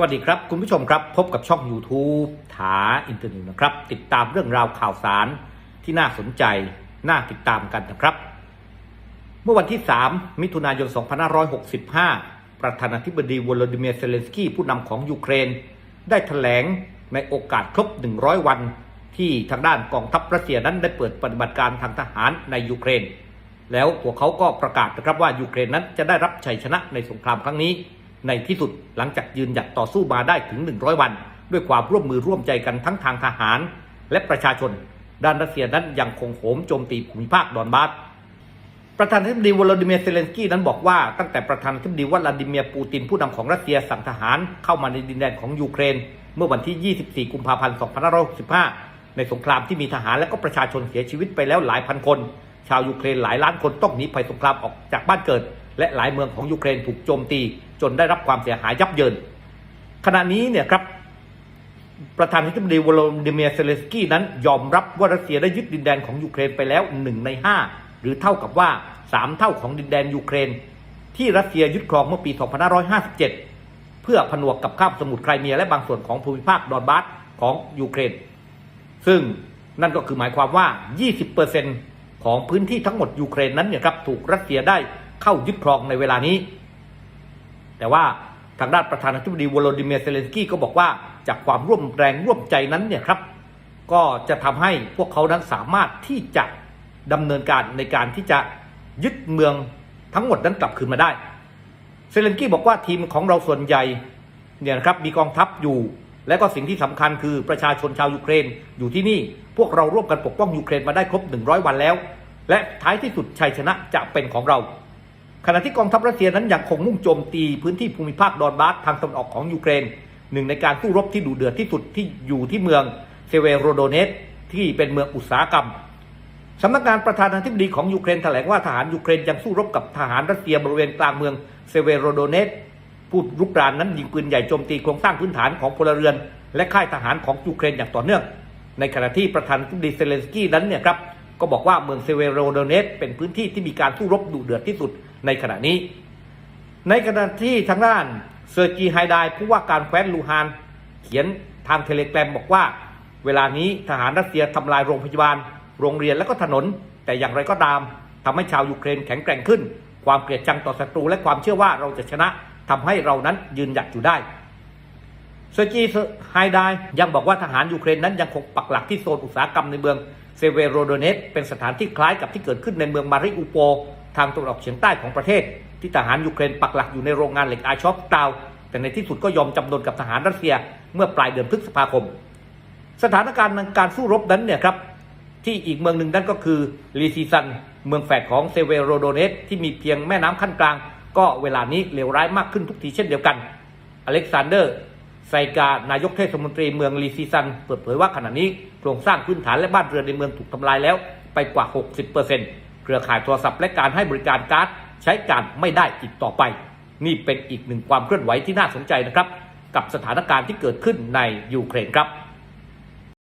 วัสดีครับ คุณผู้ชมครับ พบกับช่อง YouTube ถาอินเทอร์เน็ตนะครับ ติดตามเรื่องราวข่าวสารที่น่าสนใจ น่าติดตามกันนะครับ เมื่อวันที่ 3 มิถุนายน 2565 ประธานาธิบดีวลาดิเมียร์เซเลนสกี้ผู้นำของยูเครน ได้ถแถลงในโอกาสครบ 100 วัน ที่ทางด้านกองทัพรัสเซียนั้นได้เปิดปฏิบัติการทางทหารในยูเครน แล้วพวกเขาก็ประกาศนะครับว่ายูเครนนั้นจะได้รับชัยชนะในสงครามครั้งนี้ ในที่สุดหลังจากยืนหยัดต่อสู้มาได้ถึง 100 วัน ด้วยความร่วมมือร่วมใจกันทั้งทางทหาร และประชาชน ด้านรัสเซียนั้นยังคงโหมโจมตีภูมิภาคดอนบาสประธานาธิบดีวลาดิเมียร์เซเลนสกี้นั้นบอกว่าตั้งแต่ประธานาธิบดีวลาดิเมียร์ปูตินผู้นำของรัสเซียสั่งทหารเข้ามาในดินแดนของยูเครน เมื่อวันที่ 24 กุมภาพันธ์ 2565 ในสงครามที่มีทหารและก็ประชาชนเสียชีวิตไปแล้วหลายพันคน ชาวยูเครนหลายล้านคนต้องหนีภัยสงครามออกจากบ้านเกิด และหลายเมืองของยูเครนถูกโจมตี จนได้รับความเสียหายยับเยิน ขณะนี้เนี่ยครับประธานาธิบดีวลดิเมียเซเลสกี้นั้นยอมรับว่ารัสเซียได้ยึดดินแดนของยูเครนไปแล้วหนึ่งในห้าหรือเท่ากับว่าสามเท่าของดินแดนยูเครน ที่รัสเซียยึดครองเมื่อปี 2557 เพื่อผนวกกับคาบสมุทรไครเมียและบางส่วนของภูมิภาคดอนบาสของยูเครน ซึ่งนั่นก็คือหมายความว่า 20%ของพื้นที่ทั้งหมดยูเครนนั้นเนี่ยครับถูกรัสเซียได้เข้ายึดครองในเวลานี้ แต่ว่าทางด้านประธานาธิบดีวโลดิเมียร์เซเลนสกี้ก็บอกว่าจากความร่วมแรงร่วมใจนั้นเนี่ยครับ ก็จะทำให้พวกเขานั้นสามารถที่จะดำเนินการในการที่จะยึดเมืองทั้งหมดนั้นกลับคืนมาได้ เซเลนกี้บอกว่าทีมของเราส่วนใหญ่เนี่ยนะครับมีกองทัพอยู่ และก็สิ่งที่สำคัญคือประชาชนชาวยูเครนอยู่ที่นี่ พวกเราร่วมกันปกป้องยูเครนมาได้ครบ 100 วันแล้ว และท้ายที่สุดชัยชนะจะเป็นของเรา ขณะที่กองทัพรัสเซียนั้นยังคงมุ่งโจมตีพื้นที่ภูมิภาคดอนบาสทางตะวันออกของยูเครนหนึ่งในการสู้รบที่ดุเดือดที่สุดที่อยู่ที่เมืองเซเวโรโดเนสที่เป็นเมืองอุตสาหกรรมสำนักงานประธานาธิบดีของยูเครนแถลงว่าทหารยูเครนยังสู้รบกับทหารรัสเซียบริเวณกลางเมืองเซเวโรโดเนสผู้รุกรานนั้นยิงปืนใหญ่โจมตีโครงสร้างพื้นฐานของพลเรือน และค่ายทหารของยูเครนอย่างต่อเนื่อง ในขณะที่ประธานาธิบดีเซเลนสกี้นั้นเนี่ยครับ ก็บอกว่าเมืองเซเวโรโดเนสเป็นพื้นที่ที่มีการสู้รบดุเดือดที่สุดในขณะนี้ ในขณะที่ทางด้านเซอร์จีไฮไดผู้ว่าการแคว้นลูฮาน เขียนทางเทเลแกรมบอกว่า เวลานี้ทหารรัสเซียทำลายโรงพยาบาล โรงเรียนและก็ถนน แต่อย่างไรก็ตามทำให้ชาวยูเครนแข็งแกร่งขึ้น ความเกลียดชังต่อศัตรูและความเชื่อว่าเราจะชนะทำให้เรานั้นยืนหยัดอยู่ได้ อร์จีไฮไดยังบอกว่าทหารยูเครนนั้นยังคงปักหลักที่โซนอุตสาหกรรมในเมืองเซเวโรโดเนสเป็นสถานที่คล้ายกับที่เกิดขึ้นในเมืองมาริอุโป ทางตะวันออกเฉียงใต้ของประเทศ ที่ทหารยูเครนปักหลักอยู่ในโรงงานเหล็กอาชอฟตาวแต่ในที่สุดก็ยอมจำนนกับทหารรัสเซียเมื่อปลายเดือนพฤษภาคม สถานการณ์การสู้รบนั้นเนี่ยครับที่อีกเมืองหนึ่งนั่นก็คือลีซีซัน เมืองแฝดของเซเวโรโดเนสที่มีเพียงแม่น้ำขั้นกลาง ก็เวลานี้เลวร้ายมากขึ้นทุกทีเช่นเดียวกันอเล็กซานเดอร์ ไซกานายกเทศมนตรีเมืองลีซีซัน เปิดเผยว่าขณะนี้โครงสร้างพื้นฐานและบ้านเรือนในเมืองถูกทำลายแล้วไปกว่า 60%เครือข่ายโทรศัพท์และการให้บริการการ์ดใช้การไม่ได้อีกต่อไป นี่เป็นอีกหนึ่งความเคลื่อนไหวที่น่าสนใจนะครับ กับสถานการณ์ที่เกิดขึ้นในยูเครนครับ